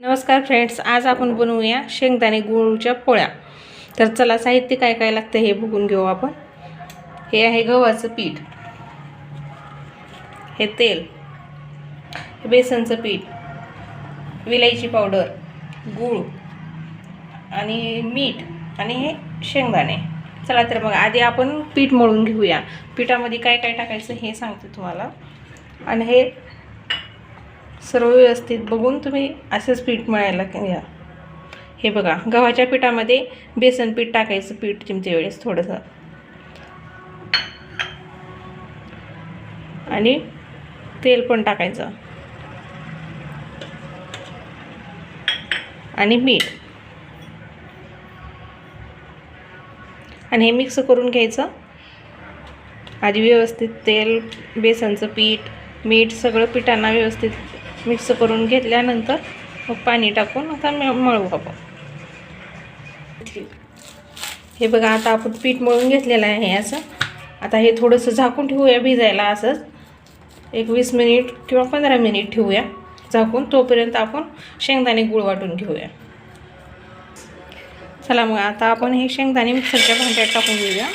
नमस्कार फ्रेंड्स आज आपण बनवूया शेंगदाणे गुळच्या पोळ्या. तर चला साहित्य काय काय लागतं हे बघून घेऊ आपण. हे आहे गव्हाचं पीठ. हे तेल. बेसनचं पीठ. विलायची पावडर. गूळ. आणि मीठ. आणि हे शेंगदाणे. चला तर मग आधी आपण पीठ मळून घेऊया. पिठामध्ये काय काय टाकायचं हे सांगते तुम्हाला. आणि हे सर्व व्यवस्थित बघून तुम्ही असंच पीठ मळायला घ्या. हे बघा गव्हाच्या पिठामध्ये बेसन पीठ टाकायचं पीठ चिमचे वेळेस थोडंसं. आणि तेल पण टाकायचं. आणि मीठ. आणि हे मिक्स करून घ्यायचं. आधी व्यवस्थित तेल बेसनचं पीठ मीठ सगळं पिठांना व्यवस्थित मिक्स करून घेतल्यानंतर मग पाणी टाकून आता म- मळू आपण. हे बघा आता आपण पीठ मळून घेतलेलं आहे असं. आता हे थोडंसं झाकून ठेवूया भिजायला असंच एक वीस मिनिट किंवा पंधरा मिनिट ठेवूया. झाकून तोपर्यंत आपण शेंगदाणे गुळ वाटून घेऊया. चला मग आता आपण हे शेंगदाणे मिक्सरच्या भांड्यात टाकून घेऊया.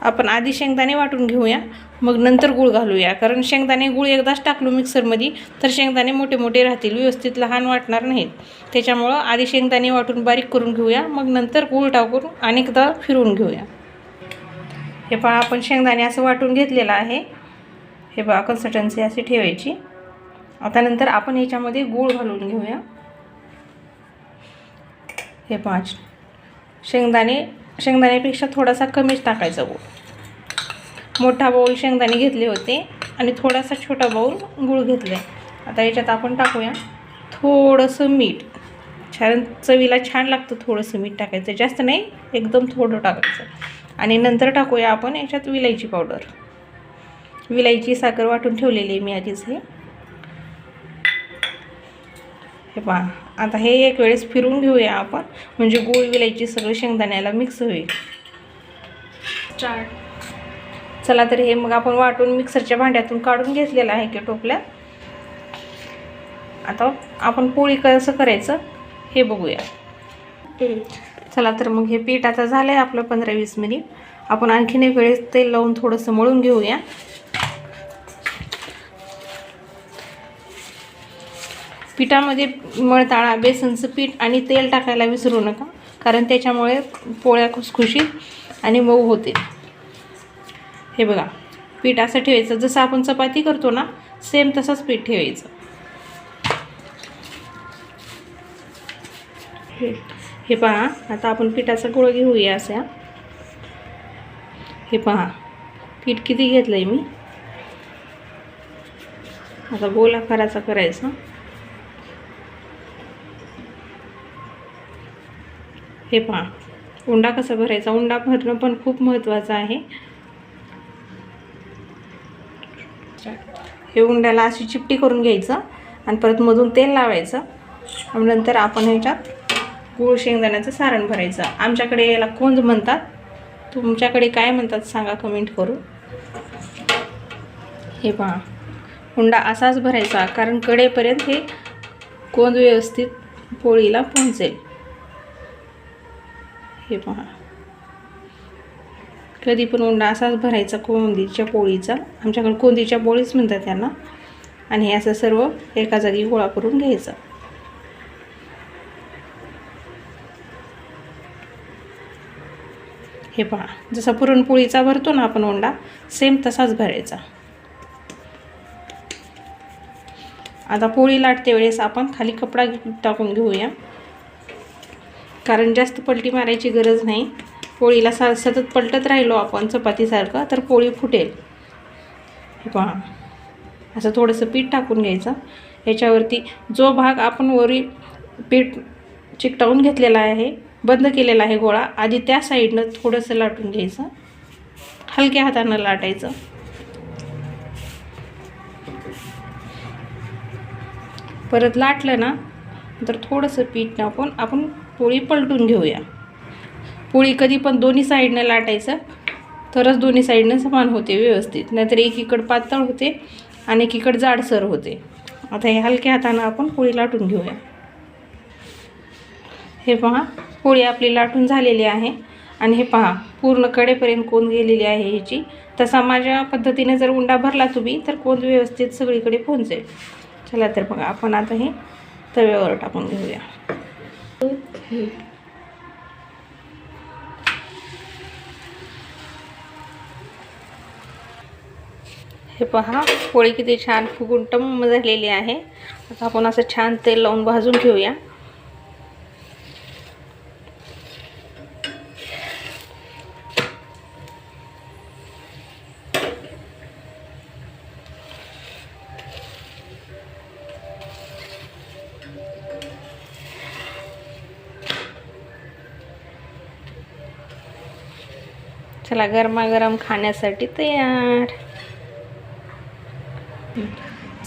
आपण आधी शेंगदाणे वाटून घेऊया. मग नंतर गूळ घालूया. कारण शेंगदाणे गूळ एकदाच टाकलो मिक्सरमध्ये तर शेंगदाणे मोठे मोठे राहतील व्यवस्थित लहान वाटणार नाहीत. त्याच्यामुळं आधी शेंगदाणे वाटून बारीक करून घेऊया मग नंतर गूळ टाकून अनेकदा फिरवून घेऊया. हे पहा आपण शेंगदाणे असं वाटून घेतलेलं आहे. हे पहा कन्सल्टन्सी अशी ठेवायची. आता नंतर आपण ह्याच्यामध्ये गूळ घालून घेऊया. हे पाच शेंगदाणे शेंगदाण्यापेक्षा थोडासा कमीच टाकायचा गूळ. मोठा बाऊल शेंगदाणे घेतले होते आणि थोडासा छोटा बाऊल गूळ घेतले आता याच्यात आपण टाकूया थोडंसं मीठ. छान चवीला छान लागतं थोडंसं मीठ टाकायचं. जास्त नाही एकदम थोडं टाकायचं. आणि नंतर टाकूया आपण याच्यात विलायची पावडर विलायची साखर वाटून ठेवलेली आहे मी आधीच हे. हे पहा आता हे एक वेळेस फिरून घेऊया आपण. म्हणजे गूळ विलायची सगळं शेंगदाण्याला मिक्स होईल. चाट चला तर हे मग आपण वाटून मिक्सरच्या भांड्यातून काढून घेतलेलं आहे की टोपल्या. आता आपण पोळी कसं करायचं हे बघूया. चला तर मग हे पीठ आता झालं आहे आपलं पंधरा वीस मिनिट. आपण आणखीन एक वेळेस तेल लावून थोडंसं मळून घेऊया. पिठामध्ये मळताळा बेसनचं पीठ आणि तेल टाकायला विसरू नका कारण त्याच्यामुळे पोळ्या खुसखुशीत आणि मऊ होते हे बघा पीठ असं ठेवायचं. जसं आपण चपाती करतो ना सेम तसंच पीठ ठेवायचं. हे पहा आता आपण पिठाचा गोळ घेऊया असा. हे पहा पीठ किती घेतलं आहे मी? आता गोल आकाराचा करायचा. हे पहा उंडा कसा भरायचा? उंडा भरणं पण खूप महत्त्वाचं आहे. हे उंड्याला अशी चिपटी करून घ्यायचं आणि परत मधून तेल लावायचं. आणि नंतर आपण ह्याच्यात गूळ शेंगदाण्याचं सारण भरायचं. आमच्याकडे याला कोंज म्हणतात. तुमच्याकडे काय म्हणतात सांगा कमेंट करून. हे पहा. हुंडा असाच भरायचा कारण कडेपर्यंत हे कोंद व्यवस्थित पोळीला पोहोचेल. हे पहा. कधी पण उंडा असाच भरायचा कोंदीच्या पोळीचा. आमच्याकडे कोंदीच्या पोळीच म्हणतात त्यांना. आणि हे असं सर्व एका जागी गोळा करून घ्यायचं. हे पहा जसा पुरणपोळीचा भरतो ना आपण उंडा सेम तसाच भरायचा. आता पोळी लाटते वेळेस आपण खाली कपडा टाकून घेऊया. कारण जास्त पलटी मारायची गरज नाही. पोळीला सा सतत पलटत राहिलो आपण चपातीसारखं तर पोळी फुटेल. हे पहा. असं थोडंसं पीठ टाकून घ्यायचं. याच्यावरती जो भाग आपण वरी पीठ चिकटावून घेतलेला आहे बंद केलेला आहे गोळा आधी त्या साईडनं थोडंसं लाटून घ्यायचं. हलक्या हातानं लाटायचं. परत लाटलं ना तर थोडंसं पीठ टाकून आपण पोळी पलटून घेऊया. पोळी कधी पण दोन्ही साईडनं लाटायचं. तरच दोन्ही साईडनं समान होते व्यवस्थित. नाहीतर एकीकडं पातळ होते आणि एकीकडं जाडसर होते. आता हे हलक्या हातानं आपण पोळी लाटून घेऊया. हे पहा पोळी आपली लाटून झालेली आहे. आणि हे पहा पूर्ण कडेपर्यंत कोंद गेलेली आहे ह्याची. तसा माझ्या पद्धतीने जर उंडा भरला तुम्ही तर कोंद व्यवस्थित सगळीकडे पोहोचेल. चला तर बघा आपण आता हे तव्यावर टाकून घेऊया. हे पहा पोळी किती छान फुगून टम्म झालेली आहे. आता आपण असं छान तेल लावून भाजून घेऊया. चला गरमागरम खाण्यासाठी तयार.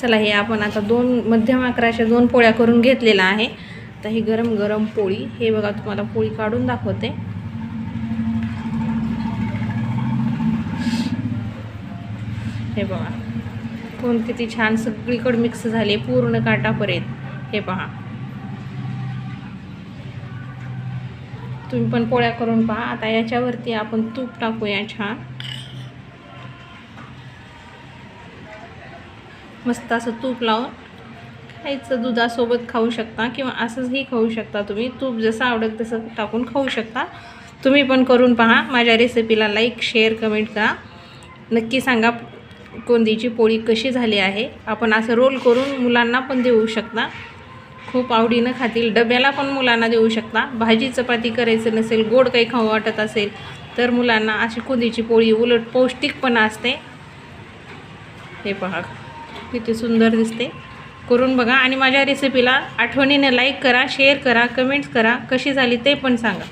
चला हे आपण आता दोन मध्यम आकाराच्या दोन पोळ्या करून घेतलेला आहे. तर ही गरम गरम पोळी हे बघा तुम्हाला पोळी काढून दाखवते. हे बघा कोण किती छान सगळीकडे मिक्स झाले पूर्ण काटापर्यंत. हे पहा. तुम्ही पण पोळ्या करून पहा. आता याच्यावरती आपण तूप टाकूया छान. मस्त असं तूप लावून खायचं दुधासोबत खाऊ शकता किंवा असंचही खाऊ शकता तुम्ही. तूप जसं आवडेल तसं टाकून खाऊ शकता. तुम्ही पण करून पहा. माझ्या रेसिपीला लाईक शेअर कमेंट करा. नक्की सांगा कोंदीची पोळी कशी झाली आहे. आपण असं रोल करून मुलांना पण देऊ शकता. खूप आवडीनं खातील. डब्याला पण मुलांना देऊ शकता. भाजी चपाती करायचं नसेल गोड काही खाऊ वाटत असेल तर मुलांना अशी कोंदीची पोळी उलट पौष्टिक पण असते. हे पहा. किती सुंदर दिसते. करून बघा आणि माझ्या रेसिपीला आठवणीने लाईक करा शेअर करा कमेंट्स करा कशी झाली ते पण सांगा.